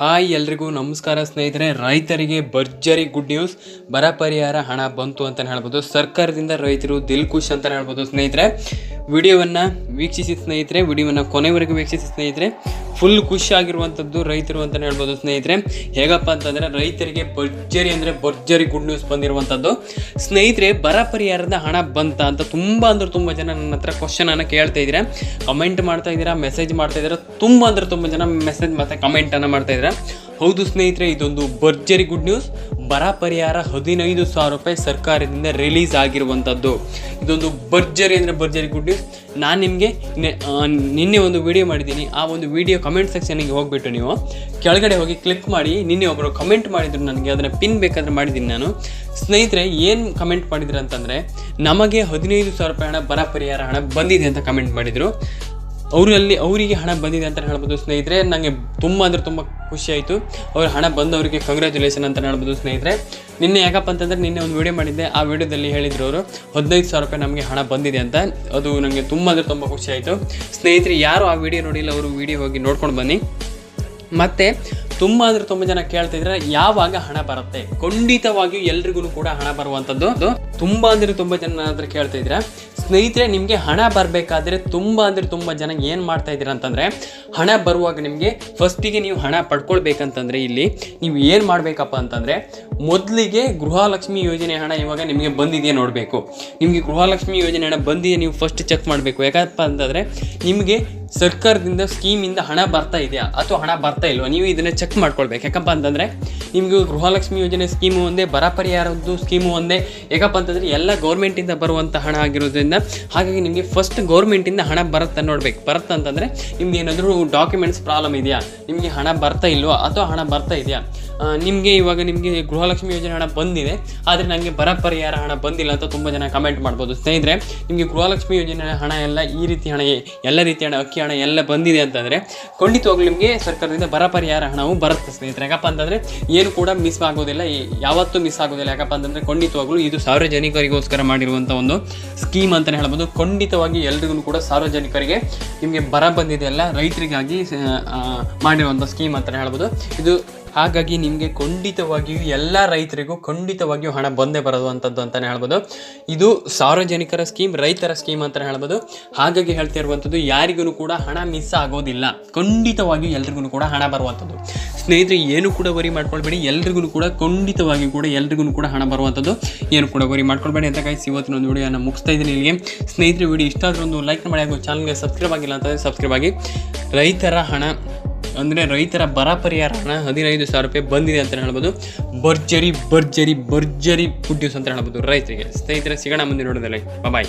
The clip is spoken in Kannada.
ಹಾಯ್ ಎಲ್ರಿಗೂ ನಮಸ್ಕಾರ ಸ್ನೇಹಿತರೆ, ರೈತರಿಗೆ ಭರ್ಜರಿ ಗುಡ್ ನ್ಯೂಸ್ ಬರ ಪರಿಹಾರ ಹಣ ಬಂತು ಅಂತಲೇ ಹೇಳ್ಬೋದು. ಸರ್ಕಾರದಿಂದ ರೈತರು ದಿಲ್ ಖುಷ್ ಅಂತಲೇ ಹೇಳ್ಬೋದು ಸ್ನೇಹಿತರೆ. ವಿಡಿಯೋವನ್ನು ವೀಕ್ಷಿಸಿ ಸ್ನೇಹಿತರೆ, ವಿಡಿಯೋವನ್ನು ಕೊನೆವರೆಗೂ ವೀಕ್ಷಿಸಿ ಸ್ನೇಹಿತರೆ ಫುಲ್ ಖುಷಿಯಾಗಿರುವಂಥದ್ದು ರೈತರು ಅಂತಲೇ ಹೇಳ್ಬೋದು ಸ್ನೇಹಿತರೆ. ಹೇಗಪ್ಪ ಅಂತಂದರೆ ರೈತರಿಗೆ ಭರ್ಜರಿ ಅಂದರೆ ಭರ್ಜರಿ ಗುಡ್ ನ್ಯೂಸ್ ಬಂದಿರುವಂಥದ್ದು ಸ್ನೇಹಿತರೆ, ಬರ ಪರಿಹಾರದ ಹಣ ಬಂತ ಅಂತ ತುಂಬ ಅಂದ್ರೆ ತುಂಬ ಜನ ನನ್ನ ಹತ್ರ ಕ್ವಶನನ್ನು ಕೇಳ್ತಾ ಇದ್ದೀರಾ. ಕಮೆಂಟ್ ಮಾಡ್ತಾ ಇದ್ದೀರಾ ಮೆಸೇಜ್ ಮಾಡ್ತಾ ಇದ್ದೀರಾ, ತುಂಬ ಅಂದ್ರೆ ತುಂಬ ಜನ ಮೆಸೇಜ್ ಮತ್ತು ಕಮೆಂಟನ್ನು ಮಾಡ್ತಾ ಇದ್ದೀರಾ. ಹೌದು ಸ್ನೇಹಿತರೆ, ಇದೊಂದು ಭರ್ಜರಿ ಗುಡ್ ನ್ಯೂಸ್. ಬರ ಪರಿಹಾರ ಹದಿನೈದು ಸಾವಿರ ರೂಪಾಯಿ ಸರ್ಕಾರದಿಂದ ರಿಲೀಸ್ ಆಗಿರುವಂಥದ್ದು. ಇದೊಂದು ಭರ್ಜರಿ ಅಂದರೆ ಭರ್ಜರಿ ಗುಡ್ ನ್ಯೂಸ್. ನಾನು ನಿಮಗೆ ನಿನ್ನೆ ಒಂದು ವಿಡಿಯೋ ಮಾಡಿದ್ದೀನಿ. ಆ ಒಂದು ವಿಡಿಯೋ ಕಮೆಂಟ್ ಸೆಕ್ಷನಿಗೆ ಹೋಗ್ಬಿಟ್ಟು ನೀವು ಕೆಳಗಡೆ ಹೋಗಿ ಕ್ಲಿಕ್ ಮಾಡಿ, ನಿನ್ನೆ ಒಬ್ಬರು ಕಮೆಂಟ್ ಮಾಡಿದ್ರು ನನಗೆ, ಅದನ್ನು ಪಿನ್ ಬೇಕಾದ್ರೆ ಮಾಡಿದ್ದೀನಿ ನಾನು. ಸ್ನೇಹಿತರೆ, ಏನು ಕಮೆಂಟ್ ಮಾಡಿದ್ರು ಅಂತಂದರೆ, ನಮಗೆ ಹದಿನೈದು ಸಾವಿರ ರೂಪಾಯಿ ಹಣ, ಬರ ಪರಿಹಾರ ಹಣ ಬಂದಿದೆ ಅಂತ ಕಮೆಂಟ್ ಮಾಡಿದರು. ಅವರಲ್ಲಿ, ಅವರಿಗೆ ಹಣ ಬಂದಿದೆ ಅಂತ ಹೇಳ್ಬೋದು ಸ್ನೇಹಿತರೆ. ನನಗೆ ತುಂಬ ಅಂದರೆ ತುಂಬ ಖುಷಿ ಆಯಿತು ಅವ್ರ ಹಣ ಬಂದವರಿಗೆ ಕಂಗ್ರ್ಯಾಚುಲೇಷನ್ ಅಂತ ಹೇಳ್ಬೋದು ಸ್ನೇಹಿತರೆ. ನಿನ್ನೆ ಯಾಕಪ್ಪ ಅಂತಂದರೆ ನಿನ್ನೆ ಒಂದು ವಿಡಿಯೋ ಮಾಡಿದ್ದೆ. ಆ ವಿಡಿಯೋದಲ್ಲಿ ಹೇಳಿದ್ರು ಅವರು, ಹದಿನೈದು ಸಾವಿರ ರೂಪಾಯಿ ನಮಗೆ ಹಣ ಬಂದಿದೆ ಅಂತ. ಅದು ನನಗೆ ತುಂಬ ಅಂದರೆ ತುಂಬ ಖುಷಿ ಆಯಿತು ಸ್ನೇಹಿತರೆ, ಯಾರು ಆ ವಿಡಿಯೋ ನೋಡಿಲ್ಲ, ಅವರು ವಿಡಿಯೋ ಹೋಗಿ ನೋಡ್ಕೊಂಡು ಬನ್ನಿ. ಮತ್ತು ತುಂಬ ಅಂದ್ರೆ ತುಂಬ ಜನ ಕೇಳ್ತಿದ್ರೆ ಯಾವಾಗ ಹಣ ಬರುತ್ತೆ? ಖಂಡಿತವಾಗಿಯೂ ಎಲ್ರಿಗೂ ಕೂಡ ಹಣ ಬರುವಂಥದ್ದು ತುಂಬ ಅಂದರೆ ತುಂಬ ಜನ ಆದ್ರೆ ಕೇಳ್ತಿದ್ರೆ ಸ್ನೇಹಿತರೆ, ನಿಮಗೆ ಹಣ ಬರಬೇಕಾದ್ರೆ ತುಂಬ ಅಂದರೆ ತುಂಬ ಜನ ಏನು ಮಾಡ್ತಾ ಇದ್ದೀರಾ ಅಂತಂದರೆ, ಹಣ ಬರುವಾಗ ನಿಮಗೆ ಫಸ್ಟಿಗೆ ನೀವು ಹಣ ಪಡ್ಕೊಳ್ಬೇಕಂತಂದರೆ ಇಲ್ಲಿ ನೀವು ಏನು ಮಾಡಬೇಕಪ್ಪ ಅಂತಂದರೆ, ಮೊದಲಿಗೆ ಗೃಹಲಕ್ಷ್ಮಿ ಯೋಜನೆ ಹಣ ಇವಾಗ ನಿಮಗೆ ಬಂದಿದೆಯಾ ನೋಡಬೇಕು. ನಿಮಗೆ ಗೃಹಲಕ್ಷ್ಮಿ ಯೋಜನೆ ಹಣ ಬಂದಿದೆ ನೀವು ಫಸ್ಟ್ ಚೆಕ್ ಮಾಡಬೇಕು. ಯಾಕಪ್ಪ ಅಂತಂದರೆ, ನಿಮಗೆ ಸರ್ಕಾರದಿಂದ ಸ್ಕೀಮಿಂದ ಹಣ ಬರ್ತಾ ಇದೆಯಾ? ಅಥವಾ ಹಣ ಬರ್ತಾ ಇಲ್ವಾ? ನೀವು ಇದನ್ನು ಚೆಕ್ ಮಾಡ್ಕೊಳ್ಬೇಕು. ಯಾಕಪ್ಪ ಅಂತಂದರೆ, ನಿಮಗೆ ಗೃಹಲಕ್ಷ್ಮಿ ಯೋಜನೆ ಸ್ಕೀಮು ಒಂದೇ, ಬರ ಪರಿಹಾರದ್ದು ಸ್ಕೀಮು ಒಂದೇ. ಯಾಕಪ್ಪ ಅಂತಂದರೆ, ಎಲ್ಲ ಗೌರ್ಮೆಂಟಿಂದ ಬರುವಂಥ ಹಣ ಆಗಿರೋದ್ರಿಂದ, ಹಾಗಾಗಿ ನಿಮಗೆ ಫಸ್ಟ್ ಗೌರ್ಮೆಂಟಿಂದ ಹಣ ಬರುತ್ತಾ ನೋಡ್ಬೇಕು. ಬರುತ್ತಾ ಅಂತಂದರೆ, ನಿಮ್ಗೆ ಏನಾದರೂ ಡಾಕ್ಯುಮೆಂಟ್ಸ್ ಪ್ರಾಬ್ಲಮ್ ಇದೆಯಾ? ನಿಮಗೆ ಹಣ ಬರ್ತಾ ಇಲ್ವಾ? ಅಥವಾ ಹಣ ಬರ್ತಾ ಇದೆಯಾ? ನಿಮಗೆ ಇವಾಗ ನಿಮಗೆ ಗೃಹಲಕ್ಷ್ಮಿ ಯೋಜನೆ ಹಣ ಬಂದಿದೆ ಆದರೆ ನನಗೆ ಬರ ಪರಿಹಾರ ಹಣ ಬಂದಿಲ್ಲ ಅಂತ ತುಂಬ ಜನ ಕಮೆಂಟ್ ಮಾಡ್ಬೋದು. ಸ್ನೇಹಿತರೆ ನಿಮಗೆ ಗೃಹಲಕ್ಷ್ಮಿ ಯೋಜನೆ ಹಣ ಎಲ್ಲ ಈ ರೀತಿ ಹಣ ಎಲ್ಲ ರೀತಿಯ ಹಣ ಅಕ್ಕಿ ಹಣ ಎಲ್ಲ ಬಂದಿದೆ ಅಂತಂದರೆ ಖಂಡಿತವಾಗ್ಲೂ ನಿಮಗೆ ಸರ್ಕಾರದಿಂದ ಬರ ಪರಿಹಾರ ಹಣವು ಬರುತ್ತೆ ಸ್ನೇಹಿತರೆ. ಯಾಕಪ್ಪ ಅಂತಂದರೆ ಏನು ಕೂಡ ಮಿಸ್ ಆಗೋದಿಲ್ಲ ಯಾವತ್ತೂ ಮಿಸ್ ಆಗೋದಿಲ್ಲ. ಯಾಕಪ್ಪ ಅಂತಂದರೆ ಖಂಡಿತವಾಗ್ಲೂ ಇದು ಸಾರ್ವಜನಿಕರಿಗೋಸ್ಕರ ಮಾಡಿರುವಂಥ ಒಂದು ಸ್ಕೀಮ್ ಅಂತಲೇ ಹೇಳ್ಬೋದು. ಖಂಡಿತವಾಗಿ ಎಲ್ರಿಗೂ ಕೂಡ ಸಾರ್ವಜನಿಕರಿಗೆ ನಿಮಗೆ ಬರ ಬಂದಿದೆಯಲ್ಲ ರೈತರಿಗಾಗಿ ಆ, ಮಾಡಿರುವಂಥ ಸ್ಕೀಮ್ ಅಂತಲೇ ಹೇಳ್ಬೋದು. ಇದು ಹಾಗಾಗಿ ನಿಮಗೆ ಖಂಡಿತವಾಗಿಯೂ ಎಲ್ಲ ರೈತರಿಗೂ ಖಂಡಿತವಾಗಿಯೂ ಹಣ ಬಂದೇ ಬರೋದು ಅಂಥದ್ದು ಅಂತಲೇ ಹೇಳ್ಬೋದು. ಇದು ಸಾರ್ವಜನಿಕರ ಸ್ಕೀಮ್, ರೈತರ ಸ್ಕೀಮ್ ಅಂತಲೇ ಹೇಳ್ಬೋದು. ಹಾಗಾಗಿ ಹೇಳ್ತಾ ಇರುವಂಥದ್ದು ಯಾರಿಗೂ ಕೂಡ ಹಣ ಮಿಸ್ ಆಗೋದಿಲ್ಲ. ಖಂಡಿತವಾಗಿಯೂ ಎಲ್ರಿಗೂ ಕೂಡ ಹಣ ಬರುವಂಥದ್ದು. ಸ್ನೇಹಿತರೆ, ಏನು ಕೂಡ ವರಿ ಮಾಡ್ಕೊಳ್ಬೇಡಿ. ಎಲ್ರಿಗೂ ಕೂಡ ಖಂಡಿತವಾಗಿಯೂ ಕೂಡ ಎಲ್ರಿಗೂ ಕೂಡ ಹಣ ಬರುವಂಥದ್ದು. ಏನು ಕೂಡ ವರಿ ಮಾಡ್ಕೊಳ್ಬೇಡಿ ಅಂತ ಕಾಯಿಸಿ ಇವತ್ತಿನ ಒಂದು ವಿಡಿಯೋನ ಮುಗಿಸ್ತಾ ಇದ್ದೀನಿ ಇಲ್ಲಿಗೆ. ಸ್ನೇಹಿತರೆ, ವಿಡಿಯೋ ಇಷ್ಟ ಆದರೂ ಒಂದು ಲೈಕ್ ಮಾಡಿ ಹಾಗೂ ಚಾನಲ್ಗೆ ಸಬ್ಸ್ಕ್ರೈಬ್ ಆಗಿಲ್ಲ ಅಂತಂದರೆ ಸಬ್ಸ್ಕ್ರೈಬ್ ಆಗಿ. ರೈತರ ಹಣ ಅಂದರೆ ರೈತರ ಬರ ಪರಿಹಾರ ಹಣ ಹದಿನೈದು ಸಾವಿರ ರೂಪಾಯಿ ಬಂದಿದೆ ಅಂತ ಹೇಳ್ಬೋದು. ಭರ್ಜರಿ ಭರ್ಜರಿ ಭರ್ಜರಿ ಗುಡ್ ನ್ಯೂಸ್ ಅಂತ ಹೇಳ್ಬೋದು ರೈತರಿಗೆ. ಸ್ನೇಹಿತರೆ, ಸಿಗೋಣ ಮುಂದೆ ನೋಡೋದಲ್ಲ ಬಾಯ್